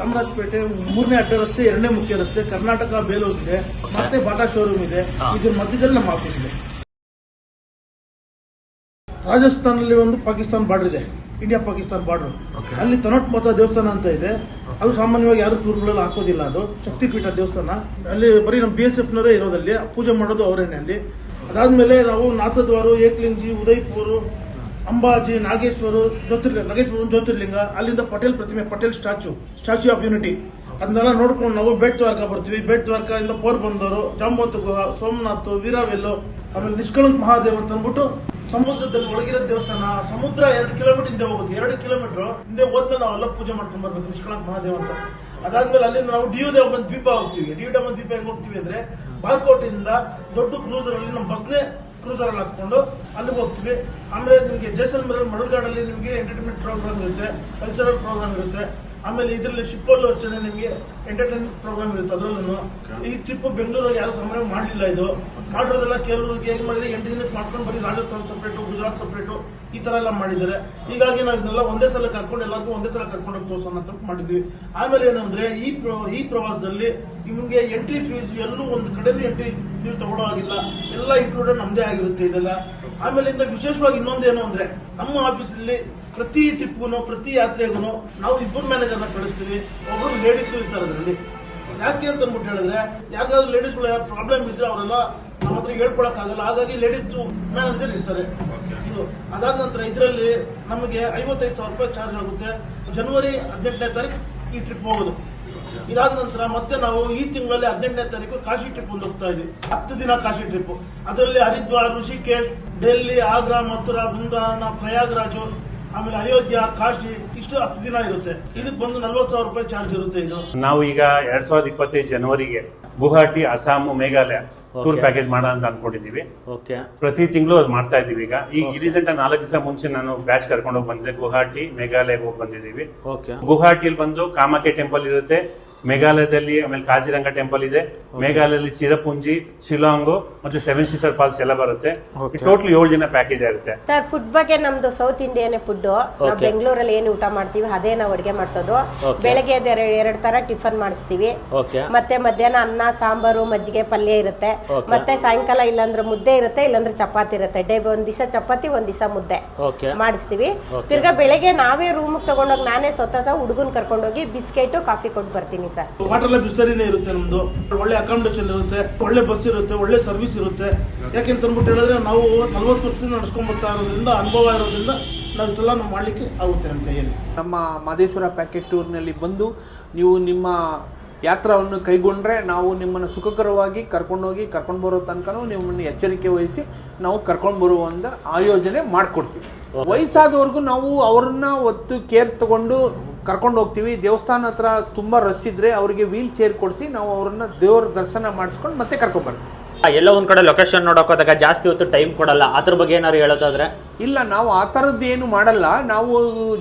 ಚಾಮರಾಜಪೇಟೆ ಮೂರನೇ ಅಡ್ಡ ರಸ್ತೆ ಎರಡನೇ ಮುಖ್ಯ ರಸ್ತೆ ಕರ್ನಾಟಕ ಬೇಲೂಸ್ ಇದೆ ಮತ್ತೆ ಬಾಟಾ ಶೋರೂಮ್ ಇದೆ. ಇದ್ರ ಮಧ್ಯದಲ್ಲಿ ನಮ್ಮ ಆಫೀಸ್ ಇದೆ. ರಾಜಸ್ಥಾನಲ್ಲಿ ಒಂದು ಪಾಕಿಸ್ತಾನ ಬಾರ್ಡರ್ ಇದೆ. ಇಂಡಿಯಾ ಪಾಕಿಸ್ತಾನ ಬಾರ್ಡರ್ ಅಲ್ಲಿ ತನೋಟ್ ಮತ ದೇವಸ್ಥಾನ ಅಂತ ಇದೆ. ಅದು ಸಾಮಾನ್ಯವಾಗಿ ಯಾರು ಟೂರ್ಗಳಲ್ಲಿ ಹಾಕೋದಿಲ್ಲ ಅದು. ಶಕ್ತಿಪೀಠ ದೇವಸ್ಥಾನ. ಅಲ್ಲಿ ಬರೀ ನಮ್ಮ ಬಿ ಎಸ್ ಎಫ್ ನವರೇ ಇರೋದಲ್ಲಿ. ಪೂಜೆ ಮಾಡೋದು ಅವರೇನೆ ಅಲ್ಲಿ. ಅದಾದ್ಮೇಲೆ ನಾವು ನಾಥದ್ವಾರು ಏಕ್ಲಿಂಜಿ ಉದಯ್ಪುರ್ ಅಂಬಾಜಿ, ನಾಗೇಶ್ವರ ಜ್ಯೋತಿರ್ಲಿಂಗ ನಾಗೇಶ್ವರ ಜ್ಯೋತಿರ್ಲಿಂಗ, ಅಲ್ಲಿಂದ ಪಟೇಲ್ ಪ್ರತಿಮೆ, Patel statue Statue of Unity. ಅದನ್ನೆಲ್ಲ ನೋಡ್ಕೊಂಡು ನಾವು ಬೇಟ್ ದ್ವಾರಕ ಬರ್ತೀವಿ. ಬೇಟ್ ದ್ವಾರಕದಿಂದ ಪೋರ್ ಬಂದವರು ಜಾಂಬವತ್ ಗುಹಾ, ಸೋಮನಾಥ್ ವೀರಾವೆಲ್ಲು ಆಮೇಲೆ ನಿಷ್ಕಳಂತ ಮಹಾದೇವ್ ಅಂತ ಅಂದ್ಬಿಟ್ಟು ಸಮುದ್ರದಲ್ಲಿ ಒಳಗಿರೋ ದೇವಸ್ಥಾನ ಸಮುದ್ರ ಎರಡು ಕಿಲೋಮೀಟರ್ ಹಿಂದೆ ಹೋಗುತ್ತೆ. ಎರಡು ಕಿಲೋಮೀಟರ್ ಹಿಂದೆ ಹೋದ್ಮೇಲೆ ನಾವೆಲ್ಲ ಪೂಜೆ ಮಾಡ್ಕೊಂಡು ಬರ್ಬೇಕು, ನಿಷ್ಕಳಂಕ ಮಹಾದೇವ್ ಅಂತ. ಅದಾದ್ಮೇಲೆ ಅಲ್ಲಿಂದ ನಾವು ಡಿಯು ದೇವ್ ದ್ವೀಪ ಹೋಗ್ತೀವಿ. ಡಿಯು ದೇವಬಂದ್ ದ್ವೀಪ ಹೆಂಗ್ ಹೋಗ್ತೀವಿ ಅಂದ್ರೆ ಬಾಲ್ಕೋಟಿಂದ ದೊಡ್ಡ ಕ್ರೂಸರ್ ಅಲ್ಲಿ ನಮ್ಮ ಬಸ್ನೇ ಕ್ರೂಸರ್ ಅಲ್ಲಿ ಹಾಕೊಂಡು ಅಲ್ಲಿಗೆ ಹೋಗ್ತೀವಿ. ಆಮೇಲೆ ನಿಮಗೆ ಜೈಸಲ್ಮೇರ್ ಮಡಲ್ಗಾಡಲ್ಲಿ ನಿಮಗೆ ಎಂಟರ್ಟೈನ್ಮೆಂಟ್ ಪ್ರೋಗ್ರಾಮ್ ಇರುತ್ತೆ ಕಲ್ಚರಲ್ ಪ್ರೋಗ್ರಾಮ್ ಇರುತ್ತೆ. ಆಮೇಲೆ ಇದರಲ್ಲಿ ಶಿಪ್ಪಲ್ಲೂ ಅಷ್ಟೇ ನಿಮಗೆ ಎಂಟರ್ಟೈನ್ಮೆಂಟ್ ಪ್ರೋಗ್ರಾಮ್ ಇರುತ್ತೆ. ಅದರಲ್ಲೂ ಈ ಟ್ರಿಪ್ ಬೆಂಗಳೂರಲ್ಲಿ ಯಾರು ಸಮಯ ಮಾಡಲಿಲ್ಲ ಇದು. ಮಾಡಿರೋದೆಲ್ಲ ಕೇರಳಕ್ಕೆ ಹೇಗೆ ಮಾಡಿದೆ? ಎಂಟು ದಿನಕ್ಕೆ ಮಾಡ್ಕೊಂಡು ಬರೀ ರಾಜಸ್ಥಾನ್ ಸಪ್ರೇಟು ಗುಜರಾತ್ ಸಪ್ರೇಟು ಈ ತರ ಎಲ್ಲ ಮಾಡಿದ್ದಾರೆ. ಹೀಗಾಗಿ ನಾವು ಇದನ್ನೆಲ್ಲ ಒಂದೇ ಸಲ ಕರ್ಕೊಂಡು ಎಲ್ಲರಿಗೂ ಒಂದೇ ಸಲ ಕರ್ಕೊಂಡು ಹೋಗಿ ತೋರ್ಸೋಣ ಅಂತ ಮಾಡಿದ್ವಿ. ಆಮೇಲೆ ಏನಂದ್ರೆ ಈ ಪ್ರ ಈ ಪ್ರವಾಸದಲ್ಲಿ ನಿಮಗೆ ಎಂಟ್ರಿ ಫೀಸ್ ಎಲ್ಲೂ ಒಂದು ಕಡೆನೂ ಎಂಟ್ರಿ ಫೀಸ್ ತಗೊಳ್ಳೋ ಆಗಿಲ್ಲ ಎಲ್ಲ ಇನ್ಕ್ಲೂಡೆಡ್ ನಮ್ದೇ ಆಗಿರುತ್ತೆ ಇದೆಲ್ಲ. ಆಮೇಲೆ ಇಂದ ವಿಶೇಷವಾಗಿ ಇನ್ನೊಂದೇನು ಅಂದ್ರೆ ನಮ್ಮ ಆಫೀಸಲ್ಲಿ ಪ್ರತಿ ಟ್ರಿಪ್ಗೂ ಪ್ರತಿ ಯಾತ್ರೆಗೂ ನಾವು ಇಬ್ಬರು ಮ್ಯಾನೇಜರ್ನ ಕಳಿಸ್ತೀವಿ. ಒಬ್ಬರು ಲೇಡೀಸು ಇರ್ತಾರೆ ಅದರಲ್ಲಿ. ಯಾಕೆ ಅಂತ ಅಂದ್ಬಿಟ್ಟು ಹೇಳಿದ್ರೆ, ಯಾರಿಗಾದ್ರೂ ಲೇಡೀಸ್ಗಳು ಪ್ರಾಬ್ಲಮ್ ಇದ್ರೆ ಅವರೆಲ್ಲ ನಮ್ಮ ಹತ್ರ ಹೇಳ್ಕೊಳಕ್ ಆಗಲ್ಲ ಹಾಗಾಗಿ ಲೇಡೀಸ್ ಮ್ಯಾನೇಜರ್ ಇರ್ತಾರೆ. ಇದು ಅದಾದ ನಂತರ ಇದರಲ್ಲಿ ನಮಗೆ ಐವತ್ತೈದು ಸಾವಿರ ರೂಪಾಯಿ ಚಾರ್ಜ್ ಆಗುತ್ತೆ. ಜನವರಿ ಹದಿನೆಂಟನೇ ತಾರೀಕು ಈ ಟ್ರಿಪ್ ಹೋಗೋದು. ಇದಾದ ನಂತರ ಮತ್ತೆ ನಾವು ಈ ತಿಂಗಳಲ್ಲಿ ಹದಿನೆಂಟನೇ ತಾರೀಕು ಕಾಶಿ ಟ್ರಿಪ್ ಒಂದು ಹೋಗ್ತಾ ಇದ್ವಿ. ಹತ್ತು ದಿನ ಕಾಶಿ ಟ್ರಿಪ್ ಅದರಲ್ಲಿ ಹರಿದ್ವಾರ್, ಋಷಿಕೇಶ್, ಡೆಲ್ಲಿ, ಆಗ್ರಾ, ಮಥುರಾ, ಬೃಂದಾವನ, ಪ್ರಯಾಗ್ರಾಜು ಆಮೇಲೆ ಅಯೋಧ್ಯ ಕಾಶಿ ಇಷ್ಟು ಹತ್ತು ದಿನ ಇರುತ್ತೆ. ಇದಕ್ಕೆ ಬಂದು ನಲ್ವತ್ತು ಸಾವಿರ ರೂಪಾಯಿ ಚಾರ್ಜ್ ಇರುತ್ತೆ ಇದು. ನಾವು ಈಗ ಎರಡ್ ಸಾವಿರದ ಇಪ್ಪತ್ತೈದು ಜನವರಿಗೆ ಗುವಾಹಟಿ ಅಸ್ಸಾಂ ಮೇಘಾಲಯ ಟೂರ್ ಪ್ಯಾಕೇಜ್ ಮಾಡೋಣ ಅಂತ ಅನ್ಕೊಂಡಿದೀವಿ. ಓಕೆ. ಪ್ರತಿ ತಿಂಗಳು ಅದು ಮಾಡ್ತಾ ಇದೀವಿ ಈಗ. ಈಗ ರೀಸೆಂಟ್ ನಾಲ್ಕು ದಿವಸ ಮುಂಚೆ ನಾನು ಬ್ಯಾಚ್ ಕರ್ಕೊಂಡು ಹೋಗಿ ಬಂದಿದ್ದೆ. ಗುವಾಹಟಿ ಮೇಘಾಲಯ ಹೋಗಿ ಬಂದಿದ್ದೀವಿ. ಓಕೆ. ಗುವಾಹಟಿಯಲ್ಲಿ ಬಂದು ಕಾಮಾಖ್ಯ ಟೆಂಪಲ್ ಇರುತ್ತೆ. ಮೇಘಾಲಯದಲ್ಲಿ ಆಮೇಲೆ ಕಾಜಿರಂಗ ಟೆಂಪಲ್ ಇದೆ. ಮೇಘಾಲಯದಲ್ಲಿ ಚಿರಪುಂಜಿ ಶಿಲಾಂಗ್ ಮತ್ತೆ ಸೆವೆನ್ ಸಿಸ್ಟರ್ ಫಾಲ್ಸ್ ಎಲ್ಲ ಬರುತ್ತೆ. ಟೋಟಲ್ ಏಳು ದಿನ ಪ್ಯಾಕೇಜ್ ಇರುತ್ತೆ. ಸರ್ ಫುಡ್ ಬಗ್ಗೆ ನಮ್ದು ಸೌತ್ ಇಂಡಿಯನ್ ಫುಡ್ ನಾವು ಬೆಂಗಳೂರಲ್ಲಿ ಏನು ಊಟ ಮಾಡ್ತೀವಿ ಅದೇ ನಾವು ಅಡುಗೆ ಮಾಡಿಸೋದು. ಬೆಳಗ್ಗೆ ಎರಡು ಎರಡು ತರ ಟಿಫನ್ ಮಾಡಿಸ್ತೀವಿ. ಓಕೆ ಮತ್ತೆ ಮಧ್ಯಾಹ್ನ ಅನ್ನ ಸಾಂಬಾರು ಮಜ್ಜಿಗೆ ಪಲ್ಯ ಇರುತ್ತೆ. ಮತ್ತೆ ಸಾಯಂಕಾಲ ಇಲ್ಲಾಂದ್ರೆ ಮುದ್ದೆ ಇರುತ್ತೆ ಇಲ್ಲಾಂದ್ರೆ ಚಪಾತಿ ಇರುತ್ತೆ. ಡೇ ಒಂದ್ ದಿವಸ ಚಪಾತಿ ಒಂದ್ ದಿವಸ ಮುದ್ದೆ ಓಕೆ ಮಾಡಿಸ್ತೀವಿ. ತಿರ್ಗಾ ಬೆಳಗ್ಗೆ ನಾವೇ ರೂಮ್ ತಗೊಂಡೋಗಿ ನಾನೇ ಸ್ವತಃ ಹುಡುಗನ್ ಕರ್ಕೊಂಡೋಗಿ ಬಿಸ್ಕೆಟ್ ಕಾಫಿ ಕೊಟ್ಟು ಬರ್ತೀನಿ. ಸರ್. ವಾಟರ್ ಬಿಸ್ಲರಿನೇ ಇರುತ್ತೆ ನಮ್ದು. ಒಳ್ಳೆ ಅಕಾಮಿಡೇಷನ್ ಇರುತ್ತೆ ಒಳ್ಳೆ ಬಸ್ ಇರುತ್ತೆ ಒಳ್ಳೆ ಸರ್ವಿಸ್ ಇರುತ್ತೆ. ಯಾಕೆಂತ ಅಂದ್ಬಿಟ್ಟು ಹೇಳಿದ್ರೆ ನಾವು ನಲ್ವತ್ತು ವರ್ಷದಿಂದ ನಡ್ಸ್ಕೊಂಡ್ ಬರ್ತಾ ಇರೋದ್ರಿಂದ ಅನುಭವ ಇರೋದ್ರಿಂದ ನಾವಿಷ್ಟೆಲ್ಲ ನಾವು ಮಾಡ್ಲಿಕ್ಕೆ ಆಗುತ್ತೆ ನಮ್ಮ ಕೈಯಲ್ಲಿ. ನಮ್ಮ ಮಾದೇಶ್ವರ ಪ್ಯಾಕೆಟ್ ಟೂರ್ನಲ್ಲಿ ಬಂದು ನೀವು ನಿಮ್ಮ ಯಾತ್ರವನ್ನು ಕೈಗೊಂಡ್ರೆ ನಾವು ನಿಮ್ಮನ್ನು ಸುಖಕರವಾಗಿ ಕರ್ಕೊಂಡೋಗಿ ಕರ್ಕೊಂಡು ಬರೋ ತನಕನೂ ನಿಮ್ಮನ್ನು ಎಚ್ಚರಿಕೆ ವಹಿಸಿ ನಾವು ಕರ್ಕೊಂಡು ಬರುವಂಥ ಆಯೋಜನೆ ಮಾಡಿಕೊಡ್ತೀವಿ. ವಯಸ್ಸಾದವ್ರಿಗೂ ನಾವು ಅವ್ರನ್ನ ಒತ್ತು ಕೇರ್ ತಗೊಂಡು ಕರ್ಕೊಂಡು ಹೋಗ್ತೀವಿ. ದೇವಸ್ಥಾನ ಹತ್ರ ತುಂಬ ರಶ್ ಇದ್ರೆ ಅವರಿಗೆ ವೀಲ್ ಚೇರ್ ಕೊಡಿಸಿ ನಾವು ಅವ್ರನ್ನ ದೇವ್ರ ದರ್ಶನ ಮಾಡಿಸ್ಕೊಂಡು ಮತ್ತೆ ಕರ್ಕೊಂಡು ಬರ್ತೀವಿ. ಎಲ್ಲ ಒಂದ್ ಕಡೆ ಲೊಕೇಶನ್ ನೋಡಕ್ಕೋದಾಗ ಜಾಸ್ತಿ ಹೊತ್ತು ಟೈಮ್ ಕೊಡಲ್ಲ. ಅದ್ರ ಬಗ್ಗೆ ಏನಾದ್ರು ಹೇಳೋದಾದ್ರೆ? ಇಲ್ಲ ನಾವು ಆ ಥರದ್ದು ಏನು ಮಾಡಲ್ಲ. ನಾವು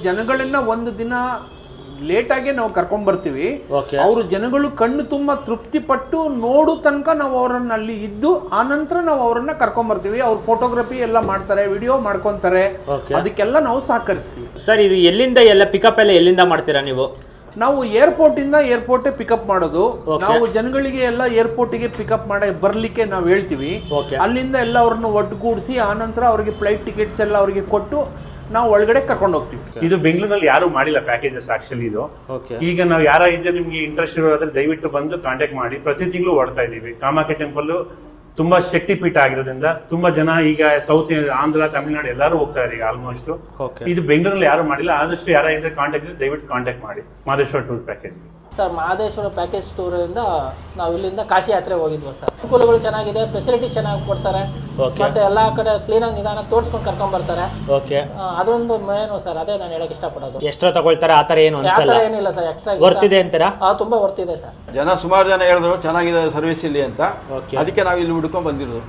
ಜನಗಳನ್ನ ಒಂದು ದಿನ ಲೇಟಾಗೆ ನಾವು ಕರ್ಕೊಂಡ್ ಬರ್ತೀವಿ Okay. ಅವರು ಜನಗಳು ಕಣ್ಣು ತುಂಬಾ ತೃಪ್ತಿ ಪಟ್ಟು ನೋಡು ತನಕ ನಾವು ಅವರನ್ನ ಅಲ್ಲಿ ಇದ್ದು ಆ ನಂತರ ನಾವು ಅವರನ್ನ ಕರ್ಕೊಂಡ್ ಬರ್ತೀವಿ ಅವ್ರು ಫೋಟೋಗ್ರಫಿ ಎಲ್ಲ ಮಾಡ್ತಾರೆ ವಿಡಿಯೋ ಮಾಡ್ಕೊಂತಾರೆ. ಅದಕ್ಕೆಲ್ಲ ನಾವು ಸಹಕರಿಸ್ತೀವಿ. ಸರ್ ಇದು ಎಲ್ಲಿಂದ ಎಲ್ಲ ಪಿಕಪ್ ಎಲ್ಲ ಎಲ್ಲಿಂದ ಮಾಡ್ತೀರಾ ನೀವು? ನಾವು ಏರ್ಪೋರ್ಟ್ ಇಂದ ಏರ್ಪೋರ್ಟ್ ಪಿಕಪ್ ಮಾಡೋದು. ನಾವು ಜನಗಳಿಗೆ ಎಲ್ಲ ಏರ್ಪೋರ್ಟಿಗೆ ಪಿಕಪ್ ಮಾಡಿ ಬರ್ಲಿಕ್ಕೆ ನಾವು ಹೇಳ್ತೀವಿ. ಅಲ್ಲಿಂದ ಎಲ್ಲ ಅವ್ರನ್ನ ಒಟ್ಟುಗೂಡಿಸಿ ಆ ನಂತರ ಅವರಿಗೆ ಫ್ಲೈಟ್ ಟಿಕೆಟ್ಸ್ ಎಲ್ಲ ಅವರಿಗೆ ಕೊಟ್ಟು ನಾವು ಒಳಗಡೆ ಕರ್ಕೊಂಡು ಹೋಗ್ತೀವಿ. ಇದು ಬೆಂಗಳೂರಿನಲ್ಲಿ ಯಾರು ಮಾಡಿಲ್ಲ ಪ್ಯಾಕೇಜಸ್ ಆಕ್ಚುಲಿ ಇದು. ಓಕೆ ಈಗ ನಾವು ಯಾರ ಇದ್ರೆ ನಿಮ್ಗೆ ಇಂಟ್ರೆಸ್ಟ್ ಇರೋದ್ರೆ ದಯವಿಟ್ಟು ಬಂದು ಕಾಂಟ್ಯಾಕ್ಟ್ ಮಾಡಿ. ಪ್ರತಿ ತಿಂಗಳು ಓಡ್ತಾ ಇದೀವಿ. ಕಾಮಾಖ್ಯ ಟೆಂಪಲ್ ತುಂಬಾ ಶಕ್ತಿ ಪೀಠ ಆಗಿರೋದ್ರಿಂದ ತುಂಬಾ ಜನ ಈಗ ಸೌತ್ ಆಂಧ್ರ ತಮಿಳುನಾಡು ಎಲ್ಲರೂ ಹೋಗ್ತಾ ಇದ್ದಾರೆ ಈಗ ಆಲ್ಮೋಸ್ಟ್ ಇದು ಬೆಂಗಳೂರಲ್ಲಿ ಯಾರು ಮಾಡಿಲ್ಲ. ಆದಷ್ಟು ಯಾರ ಇದ್ರೆ ಕಾಂಟ್ಯಾಕ್ಟ್ ಇದ್ರೆ ದಯವಿಟ್ಟು ಕಾಂಟ್ಯಾಕ್ಟ್ ಮಾಡಿ. Mahadeshwara tour package sir Mahadeshwara package ಟೂರಿಂದ ನಾವು ಇಲ್ಲಿಂದ ಕಾಶಿ ಯಾತ್ರೆ ಹೋಗಿದ್ವಿ ಸರ್. ಅನುಕೂಲಗಳು ಚೆನ್ನಾಗಿದೆ ಫೆಸಿಲಿಟಿ ಚೆನ್ನಾಗಿ ಕೊಡ್ತಾರೆ. ಮತ್ತೆ ಎಲ್ಲಾ ಕಡೆ ಕ್ಲೀನಾಗಿ ನಿಧಾನಕ್ಕೆ ತೋರಿಸ್ಕೊಂಡು ಕರ್ಕೊಂಡ್ ಬರ್ತಾರೆ. ಓಕೆ ಅದೊಂದು ಮೇನು ಸರ್ ಅದೇ ನಾನು ಹೇಳಕ್ ಇಷ್ಟಪಡೋದು. ಎಷ್ಟರ ತಗೊಳ್ತಾರೆ ಆತರ ಏನು ಯಾವ ಅನ್ಸಲ್ಲ. ಥರ ಏನಿಲ್ಲ ಸರ್ ಎಕ್ಸ್ಟ್ರಾ ವರ್ತಿದೆ ಅಂತೀರಾ? ತುಂಬಾ ವರ್ತಿದೆ ಸರ್ ಜನ ಸುಮಾರು ಜನ ಹೇಳಿದ್ರು ಚೆನ್ನಾಗಿದೆ ಸರ್ವಿಸ್ ಇಲ್ಲಿ ಅಂತ. Okay. ಅದಕ್ಕೆ ನಾವು ಇಲ್ಲಿ ಹುಡ್ಕೊಂಡ್ ಬಂದಿರೋದು.